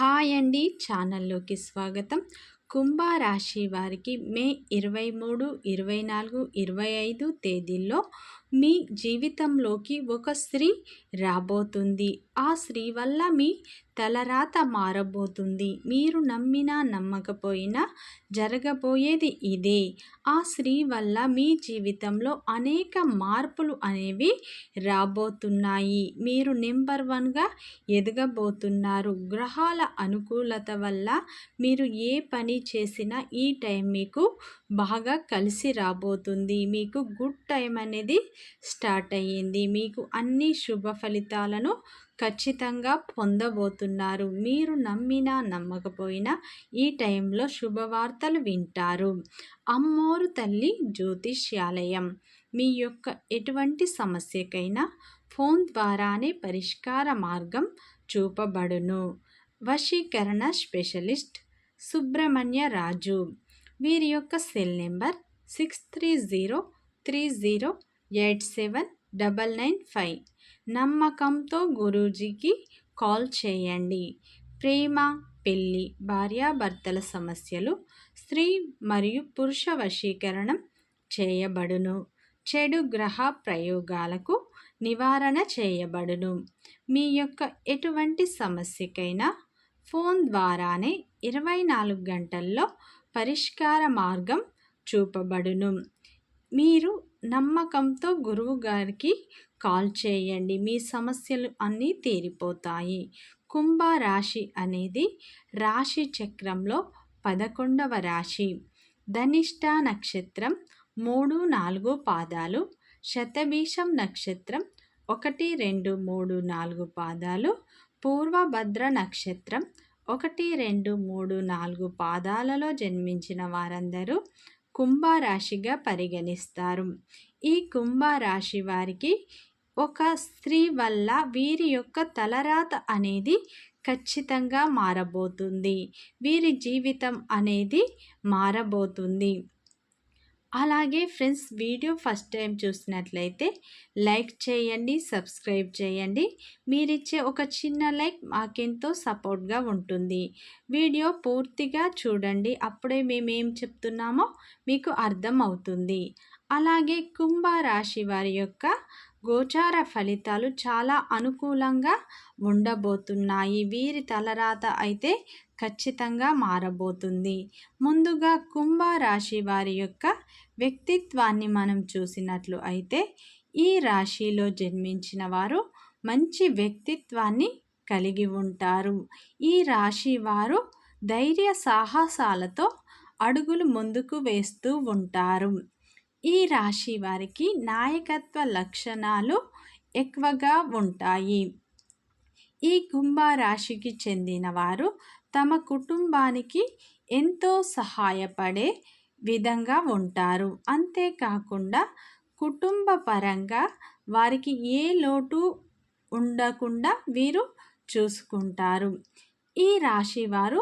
Hi అండి ఛానల్లోకి స్వాగతం. కుంభరాశి వారికి మే ఇరవై మూడు ఇరవై నాలుగు ఇరవై ఐదు తేదీల్లో మీ జీవితంలోకి ఒక స్త్రీ రాబోతుంది. ఆ స్త్రీ వల్ల మీ తలరాత మారబోతుంది. మీరు నమ్మినా నమ్మకపోయినా జరగబోయేది ఇదే. ఆ స్త్రీ వల్ల మీ జీవితంలో అనేక మార్పులు అనేవి రాబోతున్నాయి. మీరు నెంబర్ వన్గా ఎదగబోతున్నారు. గ్రహాల అనుకూలత వల్ల మీరు ఏ పని చేసినా ఈ టైం మీకు బాగా కలిసి రాబోతుంది. మీకు గుడ్ టైం అనేది స్టార్ట్ అయ్యింది. మీకు అన్ని శుభ ఫలితాలను ఖచ్చితంగా పొందబోతున్నారు. మీరు నమ్మినా నమ్మకపోయినా ఈ టైంలో శుభవార్తలు వింటారు. అమ్మోరు తల్లి జ్యోతిష్యాలయం. మీ యొక్క ఎటువంటి సమస్యకైనా ఫోన్ ద్వారానే పరిష్కార మార్గం చూపబడును. వశీకరణ స్పెషలిస్ట్ సుబ్రహ్మణ్య రాజు. వీరి యొక్క cell number six three zero three zero eight seven double nine five. నమ్మకంతో గురూజీకి కాల్ చేయండి. ప్రేమ పెళ్ళి భార్యాభర్తల సమస్యలు స్త్రీ మరియు పురుష వశీకరణం చేయబడును. చెడు గ్రహ ప్రయోగాలకు నివారణ చేయబడును. మీ యొక్క ఎటువంటి సమస్యకైనా ఫోన్ ద్వారానే ఇరవై నాలుగు గంటల్లో పరిష్కార మార్గం చూపబడును. మీరు నమ్మకంతో గురువు గారికి కాల్ చేయండి. మీ సమస్యలు అన్నీ తీరిపోతాయి. కుంభరాశి అనేది రాశి చక్రంలో పదకొండవ రాశి. ధనిష్ట నక్షత్రం మూడు నాలుగు పాదాలు. శతభీషం నక్షత్రం ఒకటి రెండు మూడు నాలుగు పాదాలు. పూర్వభద్ర నక్షత్రం ఒకటి రెండు మూడు నాలుగు పాదాలలో జన్మించిన వారందరూ కుంభరాశిగా పరిగణిస్తారు. ఈ కుంభరాశి వారికి ఒక స్త్రీ వల్ల వీరి యొక్క తలరాత అనేది ఖచ్చితంగా మారబోతుంది. వీరి జీవితం అనేది మారబోతుంది. అలాగే ఫ్రెండ్స్ వీడియో ఫస్ట్ టైం చూసినట్లయితే లైక్ చేయండి సబ్స్క్రైబ్ చేయండి. మీరిచ్చే ఒక చిన్న లైక్ మాకెంతో సపోర్ట్గా ఉంటుంది. వీడియో పూర్తిగా చూడండి. అప్పుడే మేము ఏం చెప్తున్నామో మీకు అర్థం అవుతుంది అలాగే కుంభరాశి వారి యొక్క గోచార ఫలితాలు చాలా అనుకూలంగా ఉండబోతున్నాయి. వీరి తలరాత అయితే ఖచ్చితంగా మారబోతుంది. ముందుగా కుంభరాశి వారి యొక్క వ్యక్తిత్వాన్ని మనం చూసినట్లు అయితే ఈ రాశిలో జన్మించిన వారు మంచి వ్యక్తిత్వాన్ని కలిగి ఉంటారు. ఈ రాశి వారు ధైర్య సాహసాలతో అడుగులు ముందుకు వేస్తూ ఉంటారు. ఈ రాశి వారికి నాయకత్వ లక్షణాలు ఎక్కువగా ఉంటాయి. ఈ కుంభరాశికి చెందిన వారు తమ కుటుంబానికి ఎంతో సహాయపడే విధంగా ఉంటారు. అంతేకాకుండా కుటుంబ పరంగా వారికి ఏ లోటు ఉండకుండా వీరు చూసుకుంటారు. ఈ రాశి వారు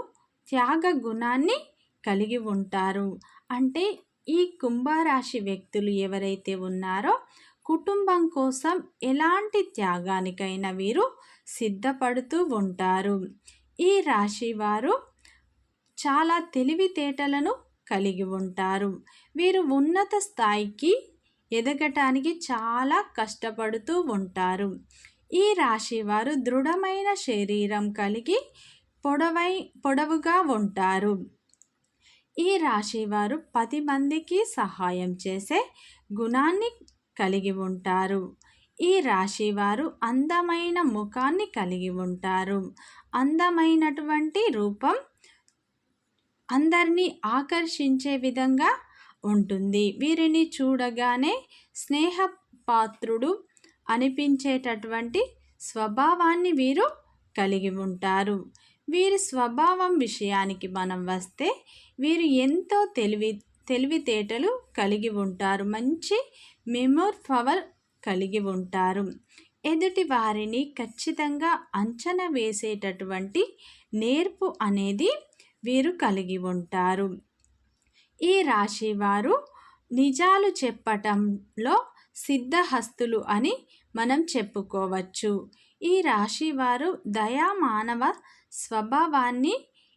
త్యాగ గుణాన్ని కలిగి ఉంటారు. అంటే ఈ కుంభరాశి వ్యక్తులు ఎవరైతే ఉన్నారో కుటుంబం కోసం ఎలాంటి త్యాగానికైనా వీరు సిద్ధపడుతూ ఉంటారు. ఈ రాశి వారు చాలా తెలివితేటలను కలిగి ఉంటారు. వీరు ఉన్నత స్థాయికి ఎదగటానికి చాలా కష్టపడుతూ ఉంటారు. ఈ రాశి వారు దృఢమైన శరీరం కలిగి పొడవై పొడవుగా ఉంటారు. ఈ రాశి వారు పది మందికి సహాయం చేసే గుణాన్ని కలిగి ఉంటారు. ఈ రాశి వారు అందమైన ముఖాన్ని కలిగి ఉంటారు. అందమైనటువంటి రూపం అందరినీ ఆకర్షించే విధంగా ఉంటుంది. వీరిని చూడగానే స్నేహపాత్రుడు అనిపించేటటువంటి స్వభావాన్ని వీరు కలిగి ఉంటారు. వీరి స్వభావం విషయానికి మనం వస్తే వీరు ఎంతో తెలివి తెలివితేటలు కలిగి ఉంటారు. మంచి మెమోర్ పవర్ కలిగి ఉంటారు. ఎదుటి వారిని ఖచ్చితంగా అంచనా వేసేటటువంటి నేర్పు అనేది వీరు కలిగి ఉంటారు. ఈ రాశి వారు నిజాలు చెప్పటంలో సిద్ధహస్తులు అని మనం చెప్పుకోవచ్చు. ఈ రాశి వారు దయా మానవ స్వభావాన్ని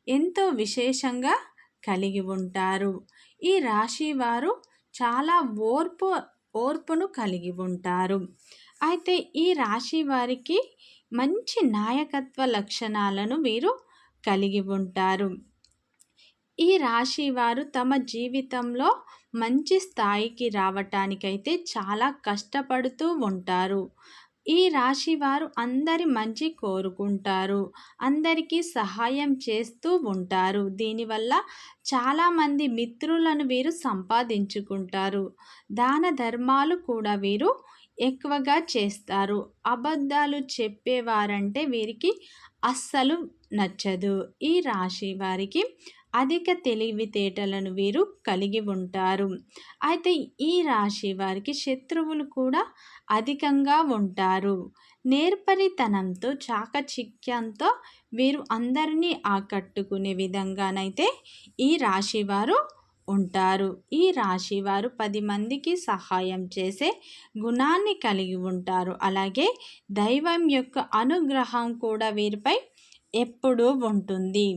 ఎంతో విశేషంగా కలిగి ఉంటారు. ఈ రాశి వారు చాలా ఓర్పు ఓర్పును కలిగి ఉంటారు. అయితే ఈ రాశి వారికి మంచి నాయకత్వ లక్షణాలను వీరు కలిగి ఉంటారు. ఈ రాశి వారు తమ జీవితంలో మంచి స్థాయికి రావటానికైతే చాలా కష్టపడుతూ ఉంటారు. ఈ రాశి వారు అందరి మంచి కోరుకుంటారు. అందరికీ సహాయం చేస్తూ ఉంటారు. దీనివల్ల చాలామంది మిత్రులను వీరు సంపాదించుకుంటారు. దాన ధర్మాలు కూడా వీరు ఎక్కువగా చేస్తారు. అబద్ధాలు చెప్పేవారంటే వీరికి అస్సలు నచ్చదు. ఈ రాశి వారికి అధిక తెలివితేటలను వీరు కలిగి ఉంటారు. అయితే ఈ రాశి వారికి శత్రువులు కూడా అధికంగా ఉంటారు. నేర్పరితనంతో చాకచిక్యంతో వీరు అందరినీ ఆకట్టుకునే విధంగానైతే ఈ రాశి వారు ఉంటారు. ఈ రాశి వారు పది మందికి సహాయం చేసే గుణాన్ని కలిగి ఉంటారు. అలాగే దైవం యొక్క అనుగ్రహం కూడా వీరిపై ఎప్పుడూ ఉంటుంది.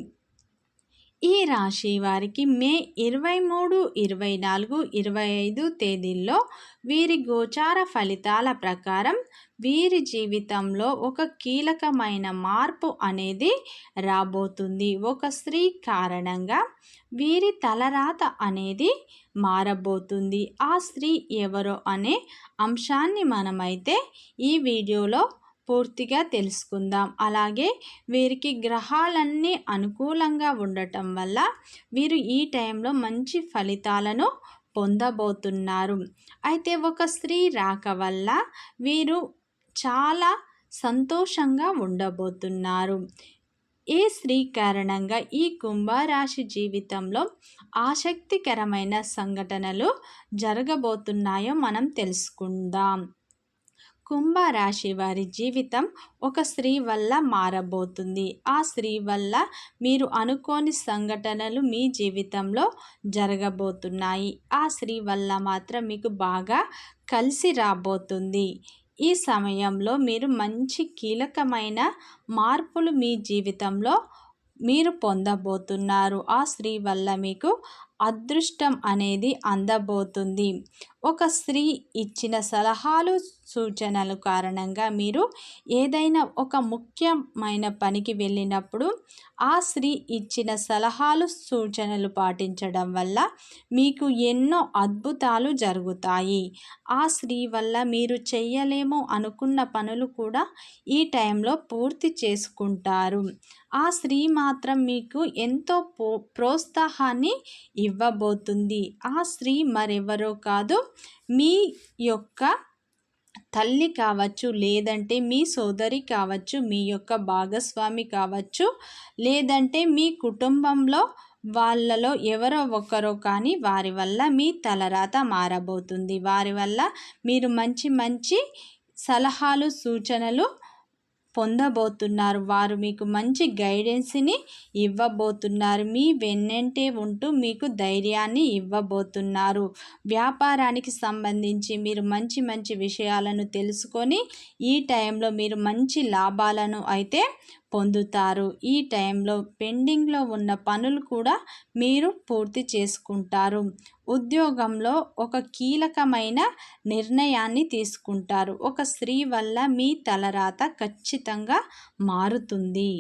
ఈ రాశి వారికి మే ఇరవై మూడు ఇరవై నాలుగు ఇరవై ఐదు తేదీల్లో వీరి గోచార ఫలితాల ప్రకారం వీరి జీవితంలో ఒక కీలకమైన మార్పు అనేది రాబోతుంది. ఒక స్త్రీ కారణంగా వీరి తలరాత అనేది మారబోతుంది. ఆ స్త్రీ ఎవరో అనే అంశాన్ని మనమైతే ఈ వీడియోలో పూర్తిగా తెలుసుకుందాం. అలాగే వీరికి గ్రహాలన్నీ అనుకూలంగా ఉండటం వల్ల వీరు ఈ టైంలో మంచి ఫలితాలను పొందబోతున్నారు. అయితే ఒక స్త్రీ రాక వల్ల వీరు చాలా సంతోషంగా ఉండబోతున్నారు. ఏ స్త్రీ కారణంగా ఈ కుంభరాశి జీవితంలో ఆసక్తికరమైన సంఘటనలు జరగబోతున్నాయో మనం తెలుసుకుందాం. కుంభరాశి వారి జీవితం ఒక స్త్రీ వల్ల మారబోతుంది. ఆ స్త్రీ వల్ల మీరు అనుకోని సంఘటనలు మీ జీవితంలో జరగబోతున్నాయి. ఆ స్త్రీ వల్ల మాత్రం మీకు బాగా కలిసి రాబోతుంది. ఈ సమయంలో మీరు మంచి కీలకమైన మార్పులు మీ జీవితంలో మీరు పొందబోతున్నారు. ఆ స్త్రీ వల్ల మీకు అదృష్టం అనేది అందబోతుంది. ఒక స్త్రీ ఇచ్చిన సలహాలు సూచనలు కారణంగా మీరు ఏదైనా ఒక ముఖ్యమైన పనికి వెళ్ళినప్పుడు ఆ స్త్రీ ఇచ్చిన సలహాలు సూచనలు పాటించడం వల్ల మీకు ఎన్నో అద్భుతాలు జరుగుతాయి. ఆ స్త్రీ వల్ల మీరు చెయ్యలేమో అనుకున్న పనులు కూడా ఈ టైంలో పూర్తి చేసుకుంటారు. ఆ స్త్రీ మాత్రం మీకు ఎంతో ప్రోత్సాహాన్ని ఇవ్వబోతుంది. ఆ స్త్రీ మరెవరో కాదు మీ యొక్క తల్లి కావచ్చు లేదంటే మీ సోదరి కావచ్చు మీ యొక్క భాగస్వామి కావచ్చు లేదంటే మీ కుటుంబంలో వాళ్ళలో ఎవరో ఒకరో కానీ వారి వల్ల మీ తలరాత మారబోతుంది. వారి వల్ల మీరు మంచి మంచి సలహాలు సూచనలు పొందబోతున్నారు. వారు మీకు మంచి గైడెన్స్ని ఇవ్వబోతున్నారు. మీ వెన్నంటే ఉంటూ మీకు ధైర్యాన్ని ఇవ్వబోతున్నారు. వ్యాపారానికి సంబంధించి మీరు మంచి మంచి విషయాలను తెలుసుకొని ఈ టైంలో మీరు మంచి లాభాలను అయితే పొందుతారు. ఈ టైంలో పెండింగ్లో ఉన్న పనులు కూడా మీరు పూర్తి చేసుకుంటారు. ఉద్యోగంలో ఒక కీలకమైన నిర్ణయాన్ని తీసుకుంటారు. ఒక స్త్రీ వల్ల మీ తలరాత ఖచ్చితంగా మారుతుంది.